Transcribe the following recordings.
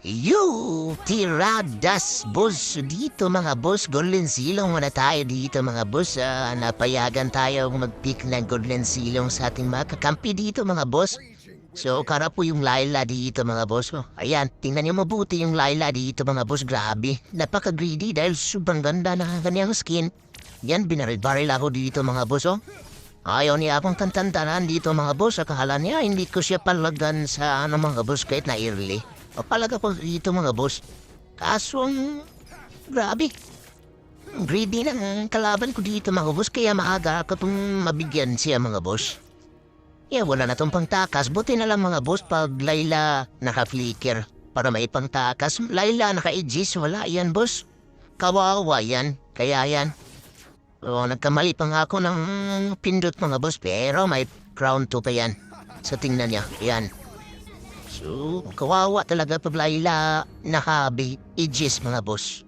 You, tiradas, boss. Dito mga boss, Golden Silong muna tayo dito mga boss. Ah, napayagan tayo mag-pick ng Golden Silong sa ating mga kakampi dito mga boss. So, kara po yung Laila dito mga boss. Oh, ayan, tingnan niyo mabuti yung Laila dito mga boss. Grabe, napaka-greedy dahil sobrang ganda ng kanyang skin. Yan, binaril-baril ako dito mga boss. Oh. Ayaw niya akong tantantanan dito mga boss. Akala niya hindi ko siya palagan sa ano mga boss kahit na early. O palaga ko dito mga boss. Kaso ang grabe. Greedy na ang kalaban ko dito mga boss. Kaya maaga ako itong mabigyan siya mga boss. Yeah, wala na tong pangtakas. Buti na lang mga boss pag Layla naka-flicker. Para may pangtakas. Layla naka-edges. Wala yan boss. Kawawa yan. Kaya yan. Oo, nagkamali pa nga ako ng pindot mga boss, pero may crown to pa yan. So tingnan niya, yan. So, kawawa talaga pa Layla naka-ages mga boss.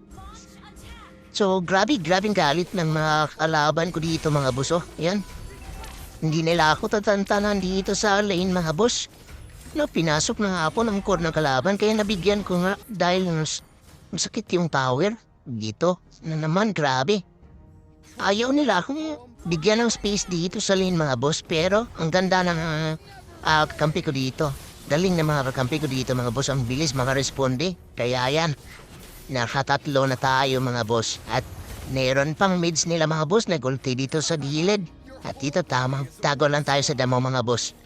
So, grabe, grabing galit ng mga kalaban ko dito mga boss, oh. Yan. Hindi nila ako tatantanan dito sa lane mga boss. No, pinasok na nga ako ng core ng kalaban, kaya nabigyan ko nga dahil mas- masakit yung tower. Dito, na naman, grabe. Ayaw nila akong bigyan ng space dito sa lane mga boss pero ang ganda ng uh, kampi ko dito. Daling na mga kampi ko dito mga boss ang bilis makaresponde. Kaya yan, nakatatlo na tayo mga boss. At meron pang mids nila mga boss na gulti dito sa gilid. At dito tamang tago lang tayo sa damo mga boss.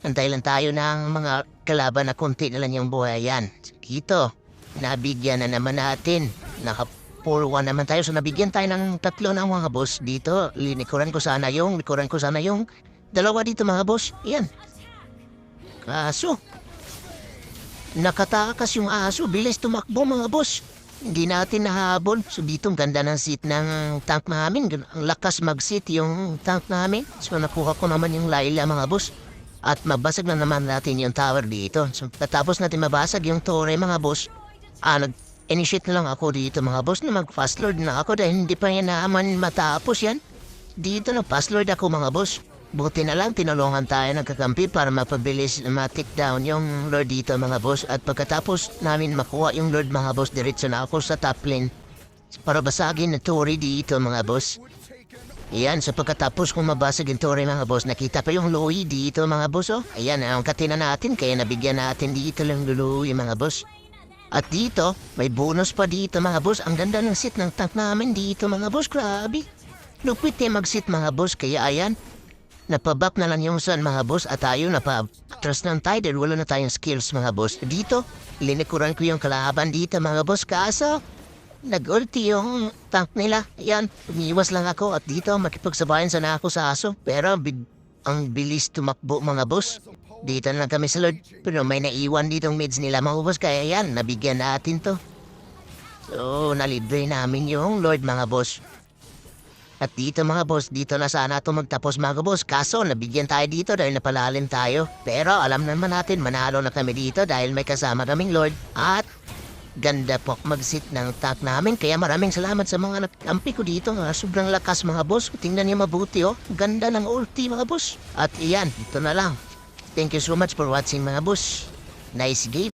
Antay lang tayo ng mga kalaban na kunti na lang yung buhay yan. Dito, nabigyan na naman natin. Naka 4-1 naman tayo. So nabigyan tayo ng tatlo ng mga boss dito. Linikuran ko sana yung, likuran ko sana yung dalawa dito mga boss. Yan. Kaso, nakatakas yung aso. Bilis tumakbo mga boss. Hindi natin nahabol. Ang ganda ng seat ng tank namin. Ang lakas mag-seat yung tank namin. So nakuha ko naman yung Laila mga boss. At mabasag na naman natin yung tower dito. So tapos natin mabasag yung torre mga boss. Ah, nag-initiate na lang ako dito mga boss na mag-fast lord na ako dahil hindi pa yan naman matapos yan. Dito na fast lord ako mga boss. Buti na lang tinulungan tayo ng kakampi para mapabilis na ma-take down yung lord dito mga boss. At pagkatapos namin makuha yung lord mga boss, diretso na ako sa top lane. Para basagin na torre dito mga boss. Ayan, sa pagkatapos kong mabasag yung torre mga boss, nakita pa yung Louie dito mga boss oh. Ayan, ang katina natin, kaya nabigyan natin dito lang Louie mga boss. At dito, may bonus pa dito mga boss. Ang ganda ng sit ng tank namin dito mga boss. Grabe. Lupit eh mag-sit mga boss. Kaya ayan, napabak na lang yung sun mga boss. At tayo napatras ng tayo dahil wala na tayong skills mga boss. Dito, linikuran ko yung kalaban dito mga boss. Kaso, nag-ulti yung tank nila. Ayan, umiwas lang ako. At dito, makipagsabayan sana ako sa aso. Pero big, ang bilis tumakbo mga boss. Dito na kami sa Lord. Pero may naiwan ditong mids nila mga boss. Kaya yan, nabigyan natin to. So, nalibre namin yung Lord mga boss. At dito mga boss, dito na sana ito magtapos mga boss. Kaso, nabigyan tayo dito dahil napalalim tayo. Pero alam naman natin, manalo na kami dito dahil may kasama kaming Lord. At ganda po mag-sit ng tank namin. Kaya maraming salamat sa mga nagkampi ko dito. Ah, Sobrang lakas mga boss. Tingnan niyo mabuti oh. Ganda ng ulti mga boss. At iyan, ito na lang. Thank you so much for watching mga boss. Nice game.